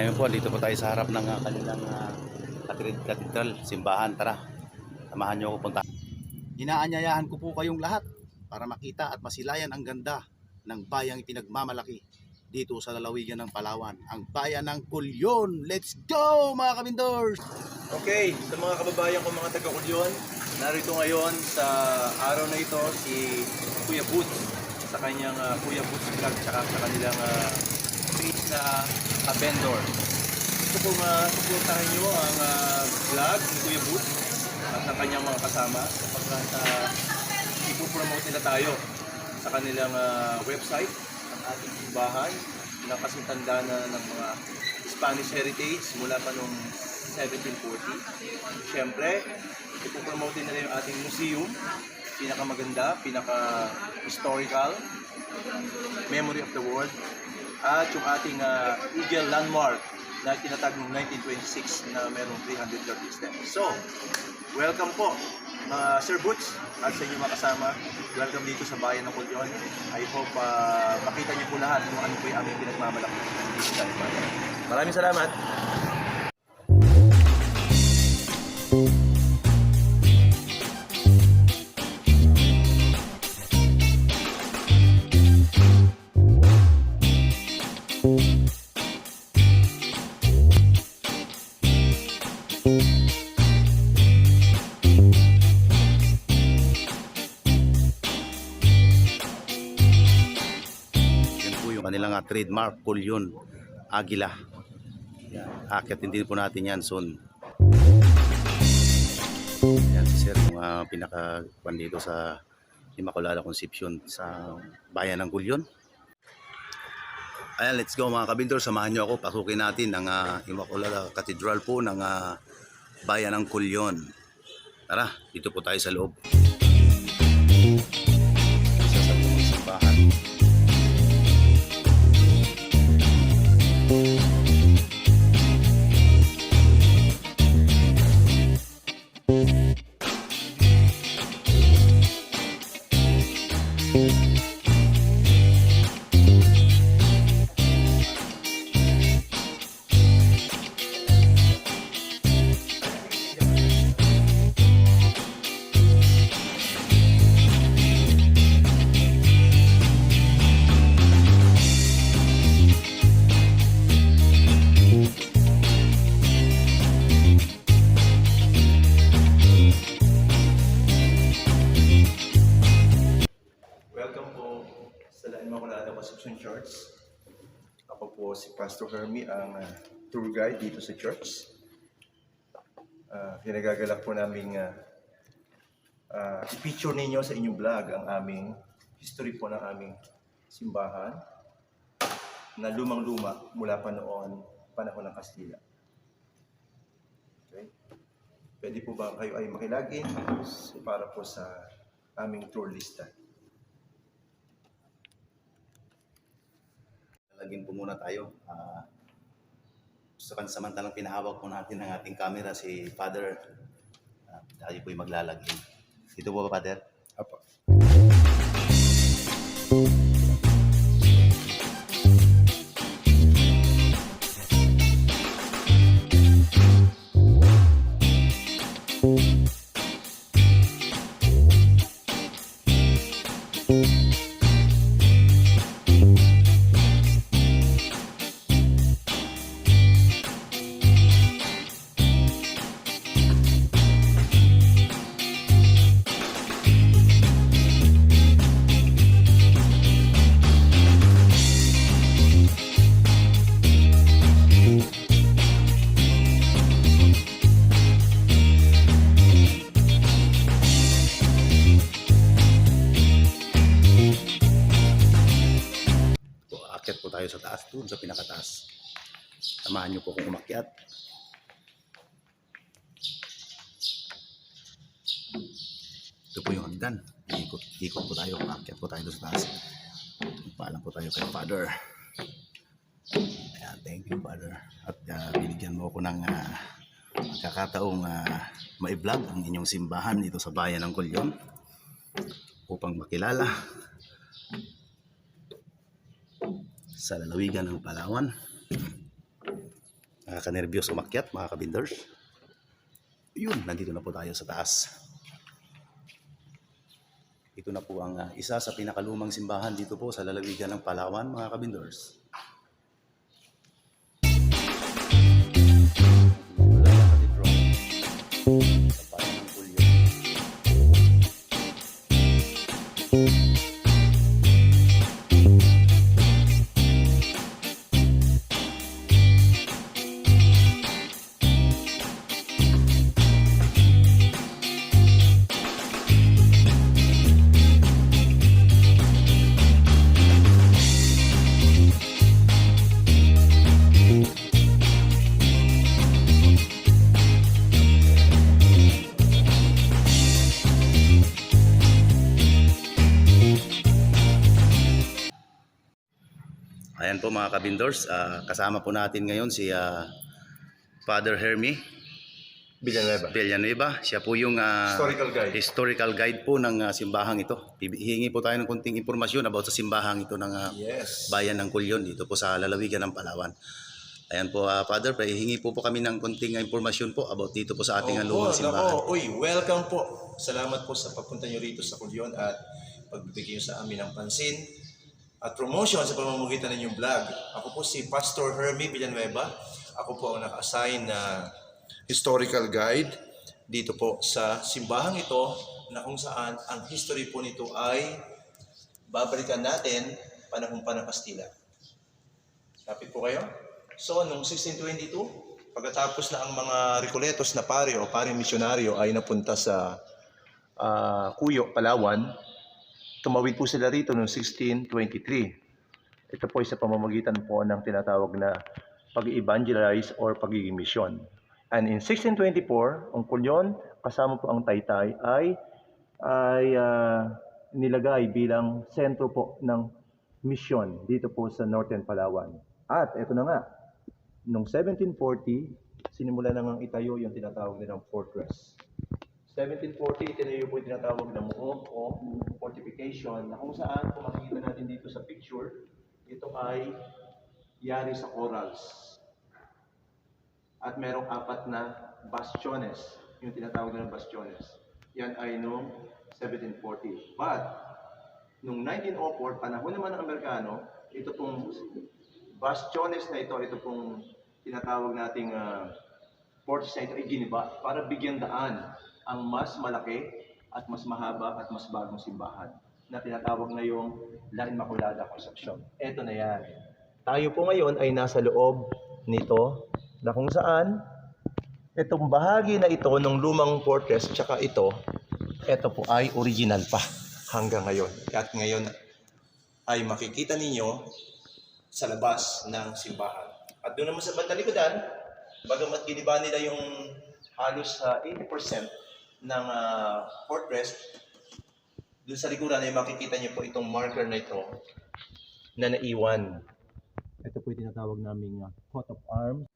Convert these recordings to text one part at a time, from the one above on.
ngayon po, dito po tayo sa harap ng ah, kanilang uh, katedral, simbahan. Tara, samahan niyo ako punta. Inaanyayahan ko po kayong lahat para makita at masilayan ang ganda ng bayang pinagmamalaki dito sa lalawigan ng Palawan, ang bayan ng Kulyon. Let's go mga kabindors! Okay, sa mga kababayan ko mga taga-Kulyon, narito ngayon sa araw na ito si Kuya Boots sa kanyang ah, Kuya Boots vlog tsaka sa kanilang uh, page na uh, vendor. Gusto kong uh, supportahan nyo ang ah, vlog ni Kuya Boots at ng kanyang mga kasama sapagkat uh, ipopromote nila tayo sa kanilang ah, website ang ating simbahan na kasintanda na ng mga Spanish heritage mula pa noong 1740. Siyempre, ipopromote nila yung ating museum, pinakamaganda, pinaka-historical, memory of the world, at yung ating uh, Eagle Landmark na tinatag noong 1926 na merong 330 steps. So, welcome po mga Sir Butch at sa inyong mga. Welcome dito sa bayan ng Kulyon. I hope uh, makita niyo po lahat kung ano po yung aming pinagmamalaki. Maraming salamat. Trademark, Kulyon, Agila. Yan. Akitin din po natin yan soon. Yan si Sir, yung uh, pinaka dito sa Immaculada Concepcion sa bayan ng Kulyon. Ayan, let's go mga kabindor. Samahan nyo ako. Pasukin natin ang uh, Immaculada Cathedral po ng ah, bayan ng Kulyon. Tara, dito po tayo sa loob. La Immaculada Concepcion Church. Ako po si Pastor Hermie, ang uh, tour guide dito sa church. Uh, pinagagalak po namin uh, uh, picture ninyo sa inyong vlog ang aming history po ng aming simbahan na lumang-luma mula pa noon, panahon ng Kastila. Okay? Pwede po ba kayo ay makilagin para po sa aming tour lista? Lagyan po muna tayo. Uh, sa pansamantalang pinahawak po natin ang ating camera si Father. Uh, tayo po yung maglalagyan. Dito po ba, Father? Apo. Umakyat. Ito po yung hagdan. Ikot, ikot po tayo. Akyat po tayo sa taas. Paalam po tayo kay Father. Ayan, thank you, Father. At uh, binigyan mo ako ng uh, pagkakataong uh, ma-vlog ang inyong simbahan dito sa bayan ng Kulyon upang makilala sa lalawigan ng Palawan Nakaka-nervyos umakyat mga kabinders. Yun, nandito na po tayo sa taas. Ito na po ang ah, isa sa pinakalumang simbahan dito po sa lalawigan ng Palawan mga kabinders. Wala na Ayan po mga kabindors, ah, kasama po natin ngayon si ah, Father Hermie Villanueva. Villanueva. Siya po yung ah, Historical guide. historical guide po ng ah, simbahang ito. Hihingi po tayo ng konting impormasyon about sa simbahang ito ng ah, Yes. bayan ng Kulyon dito po sa lalawigan ng Palawan. Ayan po ah, Father, hihingi po po kami ng konting impormasyon po about dito po sa ating ah, lumang simbahan. nako. Uy, welcome po. Salamat po sa pagpunta nyo rito sa Kulyon at pagbibigay nyo sa amin ng pansin at promotion sa pamamagitan ng inyong vlog. Ako po si Pastor Hermie Villanueva. Ako po ang naka-assign na historical guide dito po sa simbahang ito na kung saan ang history po nito ay babalikan natin panahon pa ng Kastila. Kapit po kayo? So, noong 1622, pagkatapos na ang mga Recoletos na pare o pare misyonaryo ay napunta sa ah, Cuyo, Palawan, tumawid po sila rito noong 1623. Ito po ay sa pamamagitan po ng tinatawag na pag-evangelize or pagiging misyon. And in 1624, ang Kulyon, kasama po ang Taytay, ay ay ah, nilagay bilang sentro po ng misyon dito po sa Northern Palawan. At ito na nga, noong 1740, sinimula na ngang itayo yung tinatawag nilang fortress. 1740, itinayo po yung tinatawag na muog o fortification na kung saan, kung makikita natin dito sa picture, ito ay yari sa corals. At merong apat na bastiones, yung tinatawag na bastiones. Yan ay noong 1740. But, noong 1904, panahon naman ng Amerikano, ito pong bastiones na ito, ito pong tinatawag nating uh, fortress na ito ay giniba para bigyan daan ang mas malaki at mas mahaba at mas bagong simbahan na tinatawag na yung La Immaculada Concepcion. Ito na yan. Tayo po ngayon ay nasa loob nito na kung saan itong bahagi na ito ng lumang fortress tsaka ito, ito po ay original pa hanggang ngayon. At ngayon ay makikita ninyo sa labas ng simbahan. At doon naman sa bandang likodan, bagamat giniba nila yung halos ah, 80% ng ah, fortress, doon sa likuran ay makikita niyo po itong marker na ito na naiwan. Ito po yung tinatawag naming ah, coat of arms.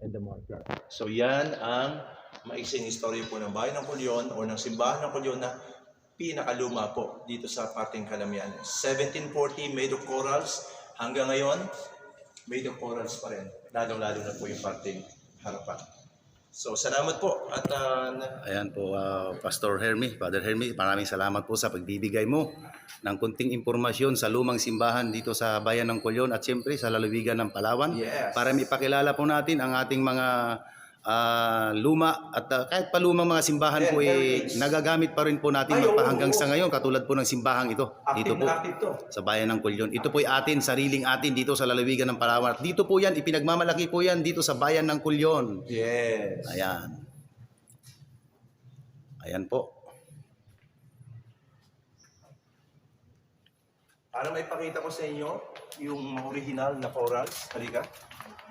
and the marker. So yan ang maiksing istorya po ng bayan ng Kulyon o ng simbahan ng Kulyon na pinakaluma po dito sa parting Kalamian. 1740 made of corals hanggang ngayon made of corals pa rin. Lalong-lalo na po yung parting harapan. So salamat po at na- Ayan po, ah, Pastor Hermie, Father Hermie, maraming salamat po sa pagbibigay mo ng kunting impormasyon sa lumang simbahan dito sa bayan ng Kulyon at siyempre sa lalawigan ng Palawan Yes. para maipakilala po natin ang ating mga ah, luma at ah, kahit pa lumang mga simbahan Yeah, po eh, nagagamit pa rin po natin Ay, oo, hanggang sa ngayon katulad po ng simbahang ito dito active po na active to. sa bayan ng Kulyon. Ito po ay atin, sariling atin dito sa lalawigan ng Palawan. At dito po yan, ipinagmamalaki po yan dito sa bayan ng Kulyon. Yes. Ayan. Ayan po. Para maipakita ko sa inyo yung original na corals, halika.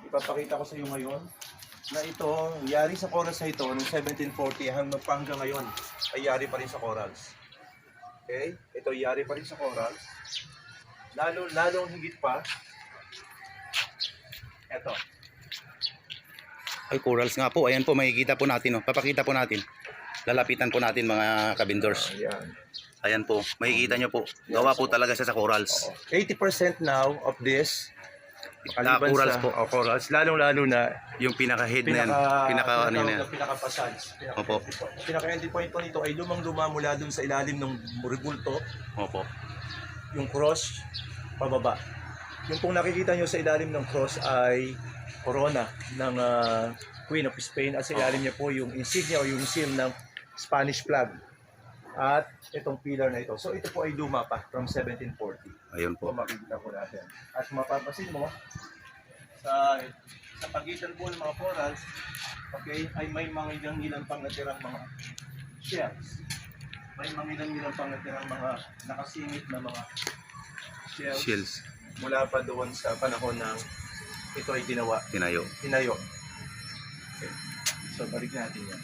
Ipapakita ko sa iyo ngayon na ito, yari sa corals na ito noong 1740 hanggang pa hanggang ngayon ay yari pa rin sa corals. Okay? Ito yari pa rin sa corals. Lalo, lalong higit pa. Ito. Ay, corals nga po. Ayan po, makikita po natin. Oh. Papakita po natin. Lalapitan po natin mga kabindors. Ayan. Ayan po, makikita nyo po. Gawa po talaga siya sa corals. 80% now of this, Ah, maliban corals sa, po. oh, corals, lalong-lalo na Yung pinaka-head na yan. pinaka, Pinaka, ano na yan. na pinaka-passage. Pinaka, Opo. Pinaka-entry point po nito ay lumang-luma mula dun sa ilalim ng ribulto, Opo. yung cross, pababa. Yung pong nakikita nyo sa ilalim ng cross ay corona ng ah, Queen of Spain at sa ilalim niya po yung insignia o yung seal ng Spanish flag. At itong pillar na ito. So ito po ay luma pa from 1740. Ayun po po. makikita po natin. At mapapasin mo, sa, sa pagitan po ng mga corals, okay, ay may mga ilang ilang pang natirang mga shells. May mga ilang ilang pang natirang mga nakasingit na mga shells, Shells. mula pa doon sa panahon ng ito ay ginawa, Tinayo. tinayo. Okay. So, balik natin yan.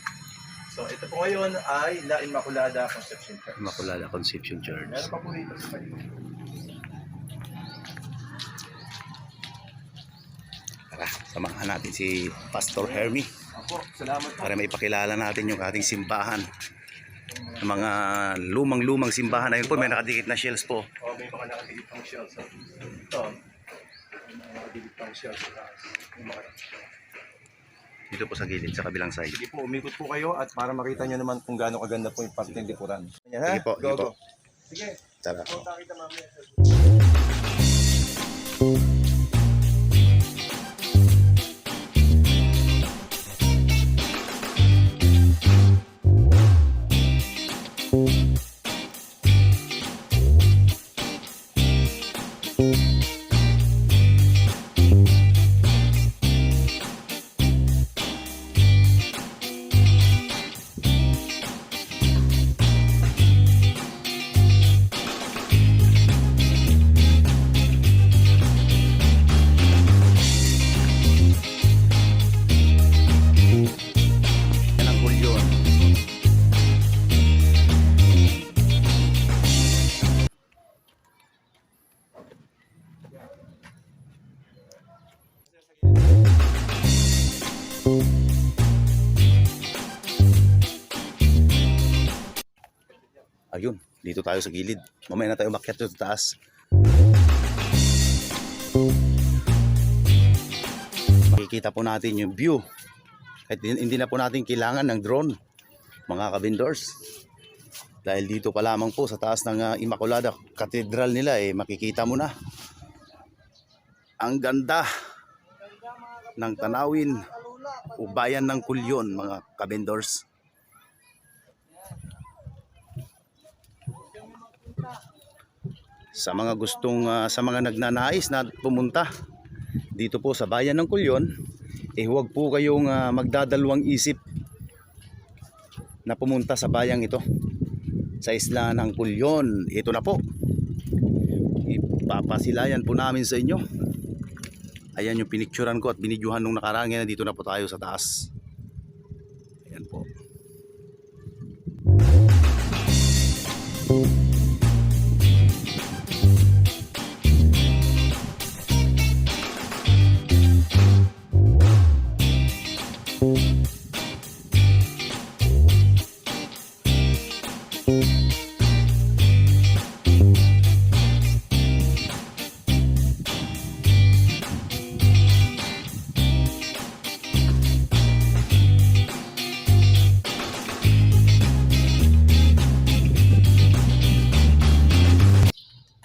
So, ito po ngayon ay La Immaculada Conception Church. Immaculada Conception Church. Meron pa po rito sa paligid. Tara, samahan natin si Pastor Hermie Ako, salamat po. para may pakilala natin yung ating simbahan. Yung mga lumang-lumang simbahan. Ayun po, may nakadikit na shells po. O, may mga nakadikit pang shells. So, ito, may mga nakadikit pang shells. sa taas. Yung mga- Dito po sa gilid, sa kabilang side. Sige po, umikot po kayo at para makita nyo naman kung gaano kaganda po yung parte ng likuran. Yan, ha? Sige po, sige Go, po. go. Sige, Tara. punta kita mamaya. Ayun, dito tayo sa gilid. Mamaya na tayo makyat sa taas. Makikita po natin yung view kahit hin- hindi na po natin kailangan ng drone mga kabindors dahil dito pa lamang po sa taas ng ah, Immaculada Cathedral nila eh makikita mo na ang ganda ng tanawin o bayan ng Kulyon mga kabindors sa mga gustong ah, sa mga nagnanais na pumunta dito po sa bayan ng Kulyon eh huwag po kayong ah, magdadalawang isip na pumunta sa bayang ito sa isla ng Kulyon. Ito na po. Ipapasilayan po namin sa inyo. Ayan yung pinicturan ko at binidyohan nung nakarangin na dito na po tayo sa taas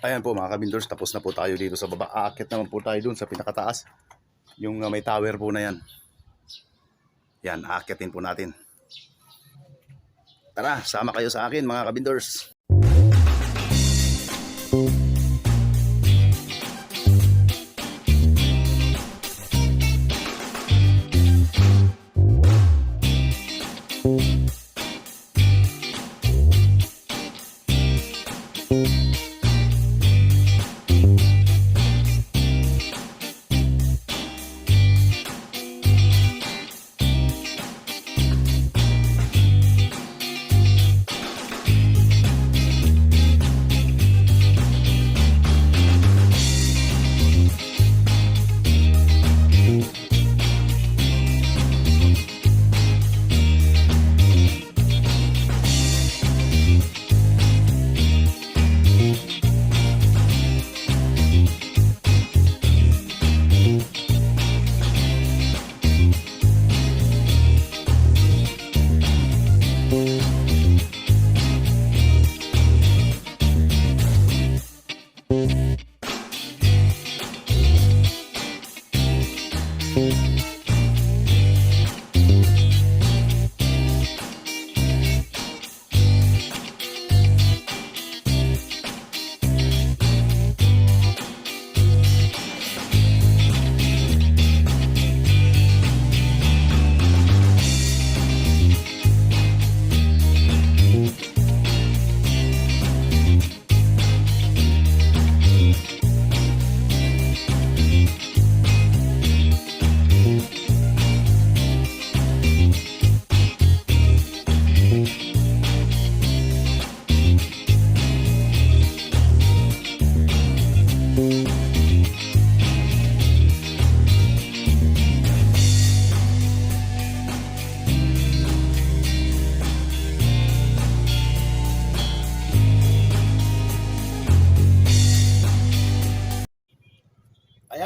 Ayan po mga kabindors, tapos na po tayo dito sa baba. Aakit naman po tayo dun sa pinakataas. Yung uh, may tower po na yan. Yan, aakitin po natin. Tara, sama kayo sa akin mga kabindors.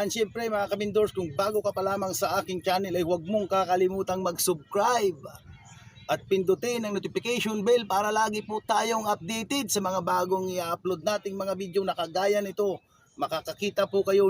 Ayan, siyempre mga kamindors, kung bago ka pa lamang sa aking channel ay huwag mong kakalimutang mag-subscribe at pindutin ang notification bell para lagi po tayong updated sa mga bagong i-upload nating mga video na kagaya nito. Makakakita po kayo